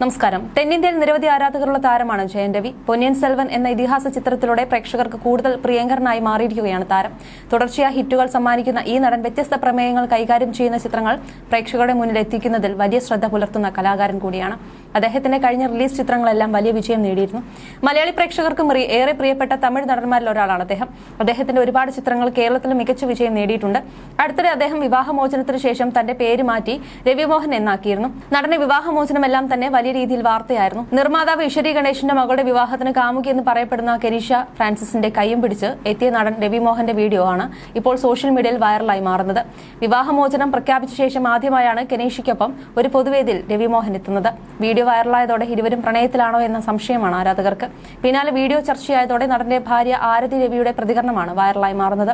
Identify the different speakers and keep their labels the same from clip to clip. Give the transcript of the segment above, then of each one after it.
Speaker 1: നമസ്കാരം. തെന്നിന്ത്യയിൽ നിരവധി ആരാധകരുള്ള താരമാണ് ജയൻ രവി. പൊന്നിയൻ സെൽവൻ എന്ന ഇതിഹാസ ചിത്രത്തിലൂടെ പ്രേക്ഷകർക്ക് കൂടുതൽ പ്രിയങ്കരനായി മാറിയിരിക്കുകയാണ് താരം. തുടർച്ചയായ ഹിറ്റുകൾ സമ്മാനിക്കുന്ന ഈ നടൻ വ്യത്യസ്ത പ്രമേയങ്ങൾ കൈകാര്യം ചെയ്യുന്ന ചിത്രങ്ങൾ പ്രേക്ഷകരുടെ മുന്നിൽ എത്തിക്കുന്നതിൽ വലിയ ശ്രദ്ധ പുലർത്തുന്ന കലാകാരൻ കൂടിയാണ്. അദ്ദേഹത്തിന്റെ കഴിഞ്ഞ റിലീസ് ചിത്രങ്ങളെല്ലാം വലിയ വിജയം നേടിയിരുന്നു. മലയാളി പ്രേക്ഷകർക്കും ഏറെ പ്രിയപ്പെട്ട തമിഴ് നടന്മാരിൽ ഒരാളാണ് അദ്ദേഹം. അദ്ദേഹത്തിന്റെ ഒരുപാട് ചിത്രങ്ങൾ കേരളത്തിൽ മികച്ച വിജയം നേടിയിട്ടുണ്ട്. അടുത്തിടെ അദ്ദേഹം വിവാഹമോചനത്തിന് ശേഷം തന്റെ പേര് മാറ്റി രവിമോഹൻ എന്നാക്കിയിരുന്നു. നടന്റെ വിവാഹമോചനമെല്ലാം തന്നെ വലിയ രീതിയിൽ വാർത്തയായിരുന്നു. നിർമ്മാതാവ് ഇഷരി ഗണേഷിന്റെ മകളുടെ വിവാഹത്തിന് കാമുകി എന്ന് പറയപ്പെടുന്ന കെനീഷ ഫ്രാൻസിസിന്റെ കൈയും പിടിച്ച് എത്തിയ നടൻ രവിമോഹന്റെ വീഡിയോ ആണ് ഇപ്പോൾ സോഷ്യൽ മീഡിയയിൽ വൈറലായി മാറുന്നത്. വിവാഹമോചനം പ്രഖ്യാപിച്ച ശേഷം ആദ്യമായാണ് കെനീഷയ്ക്കൊപ്പം ഒരു പൊതുവേദിയിൽ രവിമോഹൻ എത്തുന്നത്. വീഡിയോ വൈറലായതോടെ ഇരുവരും പ്രണയത്തിലാണോ എന്ന സംശയമാണ് ആരാധകർക്ക്. പിന്നാലെ വീഡിയോ ചർച്ചയായതോടെ നടന്റെ ഭാര്യ ആരതി രവിയുടെ പ്രതികരണമാണ് വൈറലായി മാറുന്നത്.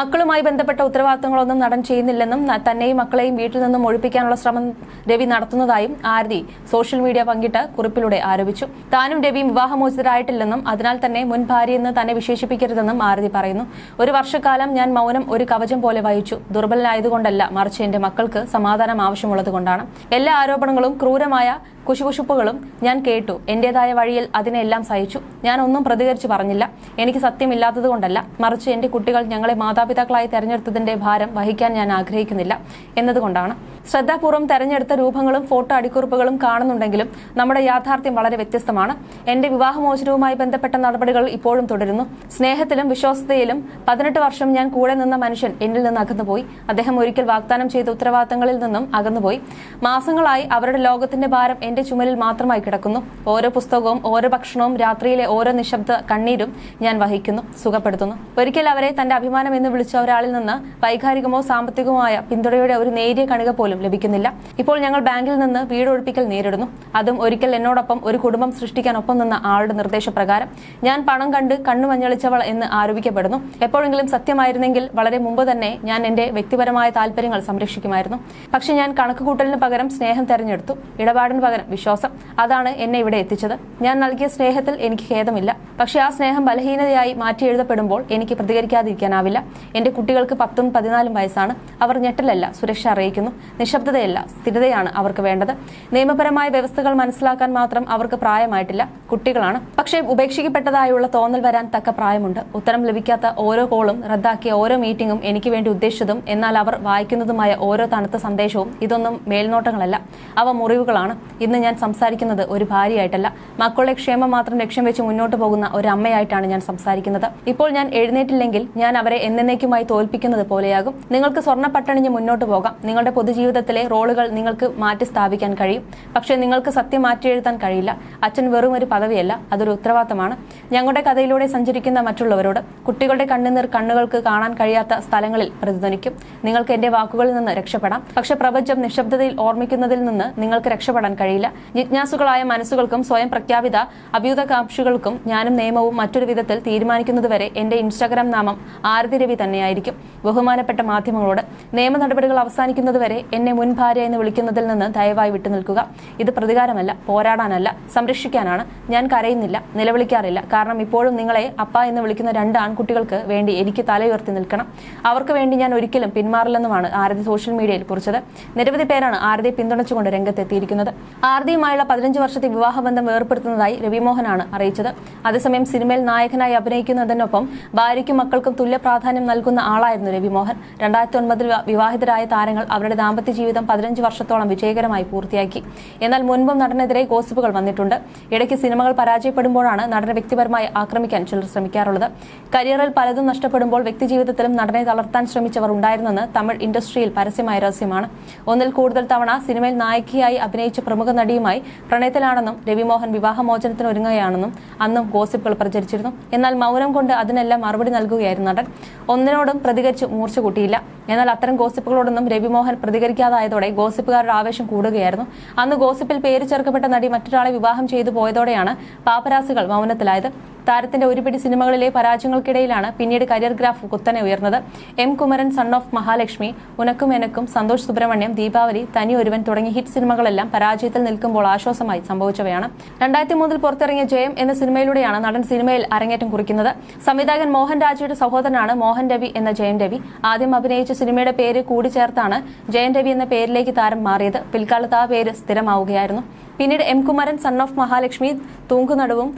Speaker 1: മക്കളുമായി ബന്ധപ്പെട്ട ഉത്തരവാദിത്തങ്ങളൊന്നും നടൻ ചെയ്യുന്നില്ലെന്നും തന്നെയും മക്കളെയും വീട്ടിൽ നിന്നും ഒഴിപ്പിക്കാനുള്ള ശ്രമം രവി നടത്തുന്നതായും ആരതി സോഷ്യൽ മീഡിയ പങ്കിട്ട് കുറിപ്പിലൂടെ ആരോപിച്ചു. താനും രവിയും വിവാഹമോചിതരായിട്ടില്ലെന്നും അതിനാൽ തന്നെ മുൻ ഭാര്യയെന്ന് തന്നെ വിശേഷിപ്പിക്കരുതെന്നും ആരതി പറയുന്നു. ഒരു വർഷക്കാലം ഞാൻ മൗനം ഒരു കവചം പോലെ വഹിച്ചു. ദുർബലനായതുകൊണ്ടല്ല മറിച്ച് എന്റെ മക്കൾക്ക് സമാധാനം ആവശ്യമുള്ളതുകൊണ്ടാണ് എല്ലാ ആരോപണങ്ങളും ക്രൂരമായ കുശുകുശുപ്പുകളും ഞാൻ കേട്ടു. എന്റേതായ വഴിയിൽ അതിനെല്ലാം സഹിച്ചു. ഞാൻ ഒന്നും പ്രതികരിച്ചു പറഞ്ഞില്ല. എനിക്ക് സത്യമില്ലാത്തതുകൊണ്ടല്ല മറിച്ച് എന്റെ കുട്ടികൾ ഞങ്ങളെ മാതാപിതാക്കളായി തെരഞ്ഞെടുത്തതിന്റെ ഭാരം വഹിക്കാൻ ഞാൻ ആഗ്രഹിക്കുന്നില്ല എന്നതുകൊണ്ടാണ്. ശ്രദ്ധാപൂർവം തെരഞ്ഞെടുത്ത രൂപങ്ങളും ഫോട്ടോ അടിക്കുറിപ്പുകളും കാണുന്നുണ്ടെങ്കിലും നമ്മുടെ യാഥാർത്ഥ്യം വളരെ വ്യത്യസ്തമാണ്. എന്റെ വിവാഹമോചനവുമായി ബന്ധപ്പെട്ട നടപടികൾ ഇപ്പോഴും തുടരുന്നു. സ്നേഹത്തിലും വിശ്വാസതയിലും പതിനെട്ട് വർഷം ഞാൻ കൂടെ നിന്ന മനുഷ്യൻ എന്നിൽ നിന്ന് അകന്നുപോയി. അദ്ദേഹം ഒരിക്കൽ വാഗ്ദാനം ചെയ്ത ഉത്തരവാദിത്തങ്ങളിൽ നിന്നും അകന്നുപോയി. മാസങ്ങളായി അവരുടെ ലോകത്തിന്റെ ഭാരം എന്റെ ചുമലിൽ മാത്രമായി കിടക്കുന്നു. ഓരോ പുസ്തകവും ഓരോ ഭക്ഷണവും രാത്രിയിലെ ഓരോ നിശബ്ദ കണ്ണീരും ഞാൻ വഹിക്കുന്നു സുഖപ്പെടുത്തുന്നു. ഒരിക്കൽ അവരെ തന്റെ അഭിമാനം എന്ന് വിളിച്ച ഒരാളിൽ നിന്ന് വൈകാരികമോ സാമ്പത്തികമോ ആയ പിന്തുണയുടെ ഒരു നേരിയ കണിക പോലും ലഭിക്കുന്നില്ല. ഇപ്പോൾ ഞങ്ങൾ ബാങ്കിൽ നിന്ന് വീട് ഒഴിപ്പിക്കൽ നേരിടുന്നു. അതും ഒരിക്കൽ എന്നോടൊപ്പം ഒരു കുടുംബം സൃഷ്ടിക്കാൻ ഒപ്പം നിന്ന ആളുടെ നിർദ്ദേശപ്രകാരം. ഞാൻ പണം കണ്ട് കണ്ണു മഞ്ഞളിച്ചവൾ എന്ന് ആരോപിക്കപ്പെടുന്നു. എപ്പോഴെങ്കിലും സത്യമായിരുന്നെങ്കിൽ വളരെ മുമ്പ് തന്നെ ഞാൻ എന്റെ വ്യക്തിപരമായ താല്പര്യങ്ങൾ സംരക്ഷിക്കുമായിരുന്നു. പക്ഷെ ഞാൻ കണക്കുകൂട്ടലിന് പകരം സ്നേഹം തെരഞ്ഞെടുത്തു. ഇടപാടിന് പകരം വിശ്വാസം. അതാണ് എന്നെ ഇവിടെ എത്തിച്ചത്. ഞാൻ നൽകിയ സ്നേഹത്തിൽ എനിക്ക് ഖേദമില്ല. പക്ഷെ ആ സ്നേഹം ബലഹീനതയായി മാറ്റി എഴുതപ്പെടുമ്പോൾ എനിക്ക് പ്രതികരിക്കാതിരിക്കാനാവില്ല. എന്റെ കുട്ടികൾക്ക് പത്തും പതിനാലും വയസ്സാണ്. അവർ ഞെട്ടലല്ല സുരക്ഷ അറിയിക്കുന്നു. നിശബ്ദതയല്ല സ്ഥിരതയാണ് അവർക്ക് വേണ്ടത്. നിയമപരമായ വ്യവസ്ഥകൾ മനസ്സിലാക്കാൻ മാത്രം അവർക്ക് പ്രായമായിട്ടില്ല കുട്ടികളാണ്. പക്ഷേ ഉപേക്ഷിക്കപ്പെട്ടതായുള്ള തോന്നൽ വരാൻ തക്ക പ്രായമുണ്ട്. ഉത്തരം ലഭിക്കാത്ത ഓരോ കോളും റദ്ദാക്കിയ ഓരോ മീറ്റിംഗും എനിക്ക് വേണ്ടി ഉദ്ദേശിച്ചതും എന്നാൽ അവർ വായിക്കുന്നതുമായ ഓരോ തണുത്ത സന്ദേശവും ഇതൊന്നും മേൽനോട്ടങ്ങളല്ല. അവ മുറിവുകളാണ്. ഇന്ന് ഞാൻ സംസാരിക്കുന്നത് ഒരു ഭാര്യയായിട്ടല്ല. മക്കളുടെ ക്ഷേമം മാത്രം ലക്ഷ്യം വെച്ച് മുന്നോട്ട് പോകുന്ന ഒരു അമ്മയായിട്ടാണ് ഞാൻ സംസാരിക്കുന്നത്. ഇപ്പോൾ ഞാൻ എഴുന്നേറ്റില്ലെങ്കിൽ ഞാൻ അവരെ എന്നേക്കുമായി തോൽപ്പിക്കുന്നത് പോലെയാകും. നിങ്ങൾക്ക് സ്വർണ പട്ടണിഞ്ഞ് മുന്നോട്ട് പോകാം. നിങ്ങളുടെ പൊതുജീവിതത്തിലെ റോളുകൾ നിങ്ങൾക്ക് മാറ്റി സ്ഥാപിക്കാൻ കഴിയും. പക്ഷേ നിങ്ങൾക്ക് സത്യം മാറ്റി എഴുതാൻ കഴിയില്ല. അച്ഛൻ വെറും ഒരു പദവിയല്ല അതൊരു ഉത്തരവാദിത്തമാണ്. ഞങ്ങളുടെ കഥയിലൂടെ സഞ്ചരിക്കുന്ന മറ്റുള്ളവരോട് കുട്ടികളുടെ കണ്ണുനീർ കണ്ണുകൾക്ക് കാണാൻ കഴിയാത്ത സ്ഥലങ്ങളിൽ പ്രതിധ്വനിക്കും. നിങ്ങൾക്ക് എന്റെ വാക്കുകളിൽ നിന്ന് രക്ഷപ്പെടാം. പക്ഷെ പ്രപഞ്ചം നിശബ്ദതയിൽ ഓർമ്മിക്കുന്നതിൽ നിന്ന് നിങ്ങൾക്ക് രക്ഷപ്പെടാൻ കഴിയില്ല. ജിജ്ഞാസുകളായ മനസ്സുകൾക്കും സ്വയം പ്രഖ്യാപിത അഭ്യുതകാംക്ഷികൾക്കും ഞാനും നിയമവും മറ്റൊരു വിധത്തിൽ തീരുമാനിക്കുന്നതുവരെ എന്റെ ഇൻസ്റ്റാഗ്രാം നാമം ആരതി രവി തന്നെയായിരിക്കും. ബഹുമാനപ്പെട്ട മാധ്യമങ്ങളോട് നിയമ നടപടികൾ അവസാനിക്കുന്നതുവരെ എന്നെ മുൻ ഭാര്യ എന്ന് വിളിക്കുന്നതിൽ നിന്ന് ദയവായി വിട്ടുനിൽക്കുക ഇത് പ്രതികാരമല്ല പോരാടാനല്ല. സംരക്ഷിക്കാനാണ്. ഞാൻ കരയുന്നില്ല നിലവിളിക്കാറില്ല. കാരണം ഇപ്പോഴും നിങ്ങളെ അപ്പ എന്ന് വിളിക്കുന്ന രണ്ട് ആൺകുട്ടികൾക്ക് വേണ്ടി എനിക്ക് തലയുയർത്തി നിൽക്കണം. അവർക്ക് വേണ്ടി ഞാൻ ഒരിക്കലും പിന്മാറില്ലെന്നുമാണ് ആരതി സോഷ്യൽ മീഡിയയിൽ കുറിച്ചത്. നിരവധി പേരാണ് ആരതിയെ പിന്തുണച്ചുകൊണ്ട് രംഗത്തെത്തിയിരിക്കുന്നത്. ആരതിയുമായുള്ള പതിനഞ്ച് വർഷത്തെ വിവാഹബന്ധം വേർപ്പെടുത്തുന്നതായി രവിമോഹനാണ് അറിയിച്ചത്. അതേസമയം സിനിമയിൽ നായകനായി അഭിനയിക്കുന്നതിനൊപ്പം ഭാര്യയ്ക്കും മക്കൾക്കും തുല്യ പ്രാധാന്യം നൽകുന്ന ആളായിരുന്നു രവിമോഹൻ. രണ്ടായിരത്തി ഒൻപതിൽ വിവാഹിതരായ താരങ്ങൾ അവരുടെ ദാമ്പത്യ ജീവിതം പതിനഞ്ച് വർഷത്തോളം വിജയകരമായി പൂർത്തിയാക്കി. എന്നാൽ മുൻപും നടനെതിരെ ഗോസിപ്പുകൾ വന്നിട്ടുണ്ട്. ഇടയ്ക്ക് സിനിമകൾ പരാജയപ്പെടുമ്പോഴാണ് നടനെ വ്യക്തിപരമായി ആക്രമിക്കാൻ ചിലർ ശ്രമിക്കാറുള്ളത്. കരിയറിൽ പലതും നഷ്ടപ്പെടുമ്പോൾ വ്യക്തിജീവിതത്തിലും നടനെ തളർത്താൻ ശ്രമിച്ചവർ ഉണ്ടായിരുന്നെന്ന് തമിഴ് ഇൻഡസ്ട്രിയിൽ പരസ്യമായ രഹസ്യമാണ്. ഒന്നിൽ കൂടുതൽ തവണ സിനിമയിൽ നായികയായി അഭിനയിച്ച പ്രമുഖ നടിയുമായി പ്രണയത്തിലാണെന്നും രവിമോഹൻ വിവാഹമോചനത്തിന് ഒരുങ്ങുകയാണെന്നും അന്നും ഗോസിപ്പുകൾ പ്രചരിച്ചിരുന്നു. എന്നാൽ മൗനം കൊണ്ട് അതിനെല്ലാം മറുപടി നൽകുകയായിരുന്നു നടൻ. ഒന്നിനോടും പ്രതികരിച്ച് മൂർച്ച കൂട്ടിയില്ല. എന്നാൽ അത്തരം ഗോസിപ്പുകളോടൊന്നും രവിമോഹൻ പ്രതികരിക്കാതായതോടെ ഗോസിപ്പുകാരുടെ ആവേശം കൂടുകയായിരുന്നു. അന്ന് ഗോസിപ്പിൽ പേര് ചേർക്കപ്പെട്ട നടി മറ്റൊരാളെ വിവാഹം ചെയ്തു പോയതോടെയാണ് പാപ്പരാസികൾ മൗനത്തിലായത്. താരത്തിന്റെ ഒരുപിടി സിനിമകളിലെ പരാജയങ്ങൾക്കിടയിലാണ് പിന്നീട് കരിയർ ഗ്രാഫ് കുത്തനെ ഉയർന്നത്. M Kumaran son of Mahalakshmi Unakkum Enakkum Santhosh Subramaniam Deepavali തനി ഒരുവൻ തുടങ്ങിയ ഹിറ്റ് സിനിമകളെല്ലാം പരാജയത്തിൽ നിൽക്കുമ്പോൾ ആശ്വാസമായി സംഭവിച്ചവയാണ്. രണ്ടായിരത്തി മൂന്നിൽ പുറത്തിറങ്ങിയ ജയം എന്ന സിനിമയിലൂടെയാണ് നടൻ സിനിമയിൽ അരങ്ങേറ്റം കുറിക്കുന്നത്. സംവിധായകൻ മോഹൻ രാജയുടെ സഹോദരനാണ് മോഹൻ രവി എന്ന ജയൻ രവി. ആദ്യം അഭിനയിച്ച സിനിമയുടെ പേര് കൂടിച്ചേർത്താണ് ജയൻ രവി എന്ന പേരിലേക്ക് താരം മാറിയത്. പിൽക്കാലത്ത് ആ പേര് സ്ഥിരമാവുകയായിരുന്നു. പിന്നീട് M Kumaran son of Mahalakshmi തൂങ്കുനടുവും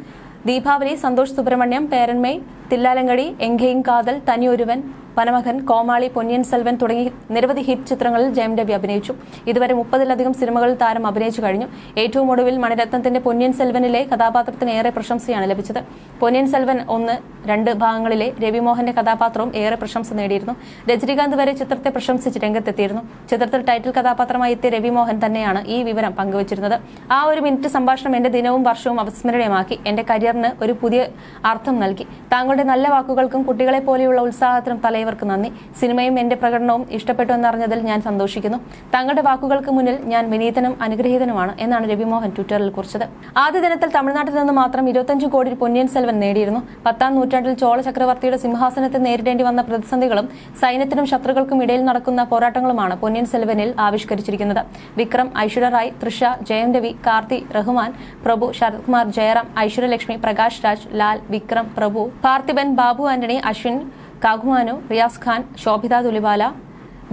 Speaker 1: Deepavali Santhosh Subramaniam Peranmai Thillalangadi Engeyum Kadhal Thani Oruvan Vanamakan കോമാളി പൊന്നിയൻ സെൽവൻ തുടങ്ങി നിരവധി ഹിറ്റ് ചിത്രങ്ങളിൽ ജയം രവി അഭിനയിച്ചു. ഇതുവരെ മുപ്പതിലധികം സിനിമകളിൽ താരം അഭിനയിച്ചു കഴിഞ്ഞു. ഏറ്റവും ഒടുവിൽ മണിരത്നത്തിന്റെ പൊന്നിയൻ സെൽവനിലെ കഥാപാത്രത്തിന് ഏറെ പ്രശംസയാണ് ലഭിച്ചത്. പൊന്നിയൻ സെൽവൻ ഒന്ന് രണ്ട് ഭാഗങ്ങളിലെ രവിമോഹന്റെ കഥാപാത്രവും ഏറെ പ്രശംസ നേടിയിരുന്നു. രജനീകാന്ത് വരെ ചിത്രത്തെ പ്രശംസിച്ച് രംഗത്തെത്തിയിരുന്നു. ചിത്രത്തിൽ ടൈറ്റിൽ കഥാപാത്രമായി എത്തിയ രവിമോഹൻ തന്നെയാണ് ഈ വിവരം പങ്കുവച്ചിരുന്നത്. ആ ഒരു മിനിറ്റ് സംഭാഷണം എന്റെ ദിനവും വർഷവും അവിസ്മരണീയമാക്കി. എന്റെ കരിയറിന് ഒരു പുതിയ അർത്ഥം നൽകി. താങ്കളുടെ നല്ല വാക്കുകൾക്കും കുട്ടികളെ പോലെയുള്ള ഉത്സാഹത്തിനും തലൈവർക്ക് നന്ദി. സിനിമയും എന്റെ പ്രകടനവും ഇഷ്ടപ്പെട്ടു എന്നറിഞ്ഞതിൽ ഞാൻ സന്തോഷിക്കുന്നു. തങ്ങളുടെ വാക്കുകൾക്ക് മുന്നിൽ ഞാൻ വിനീതനും അനുഗ്രഹീതനുമാണ് എന്നാണ് രവിമോഹൻ ട്വിറ്ററിൽ കുറിച്ചത്. ആദ്യ ദിനത്തിൽ തമിഴ്നാട്ടിൽ നിന്ന് മാത്രം ഇരുപത്തഞ്ച് കോടി പൊന്നിയൻ സെൽവൻ നേടിയിരുന്നു. പത്താം നൂറ്റാണ്ടിൽ ചോള ചക്രവർത്തിയുടെ സിംഹാസനത്തെ നേരിടേണ്ടി വന്ന പ്രതിസന്ധികളും സൈന്യത്തിനും ശത്രുക്കൾക്കും ഇടയിൽ നടക്കുന്ന പോരാട്ടങ്ങളുമാണ് പൊന്നിയൻ സെൽവനിൽ ആവിഷ്കരിച്ചിരിക്കുന്നത്. വിക്രം ഐശ്വര്യ റായ് തൃഷ ജയം രവി കാർത്തി റഹ്മാൻ പ്രഭു ശരത്കുമാർ ജയറാം ഐശ്വര്യലക്ഷ്മി പ്രകാശ് രാജ് ലാൽ വിക്രം പ്രഭു പാർത്ഥിബൻ ബാബു ആന്റണി അശ്വിൻ കാഘുമാനു റിയാസ് ഖാൻ ശോഭിത തുലിവാല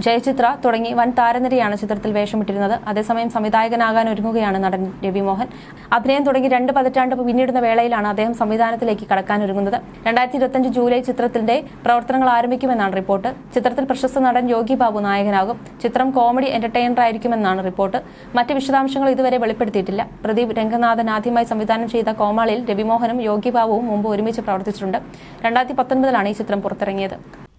Speaker 1: ജയചിത്ര തുടങ്ങി വൻ താരനിരയാണ് ചിത്രത്തിൽ വേഷമിട്ടിരുന്നത്. അതേസമയം സംവിധായകനാകാൻ ഒരുങ്ങുകയാണ് നടൻ രവിമോഹൻ അഭിനയം തുടങ്ങി രണ്ട് പതിറ്റാണ്ട് പിന്നിടുന്ന വേളയിലാണ് അദ്ദേഹം സംവിധാനത്തിലേക്ക് കടക്കാൻ ഒരുങ്ങുന്നത്. രണ്ടായിരത്തി ഇരുപത്തിയഞ്ച് ജൂലൈ ചിത്രത്തിന്റെ പ്രവർത്തനങ്ങൾ ആരംഭിക്കുമെന്നാണ് റിപ്പോർട്ട്. ചിത്രത്തിൽ പ്രശസ്ത നടൻ യോഗി ബാബു നായകനാകും. ചിത്രം കോമഡി എന്റർടൈനർ ആയിരിക്കുമെന്നാണ് റിപ്പോർട്ട്. മറ്റ് വിശദാംശങ്ങൾ ഇതുവരെ വെളിപ്പെടുത്തിയിട്ടില്ല. പ്രദീപ് രംഗനാഥൻ ആദ്യമായി സംവിധാനം ചെയ്ത കോമാളിയിൽ രവിമോഹനും യോഗി ബാബുവും മുമ്പ് ഒരുമിച്ച് പ്രവർത്തിച്ചിട്ടുണ്ട്. രണ്ടായിരത്തി പത്തൊൻപതിലാണ് ഈ ചിത്രം പുറത്തിറങ്ങിയത്.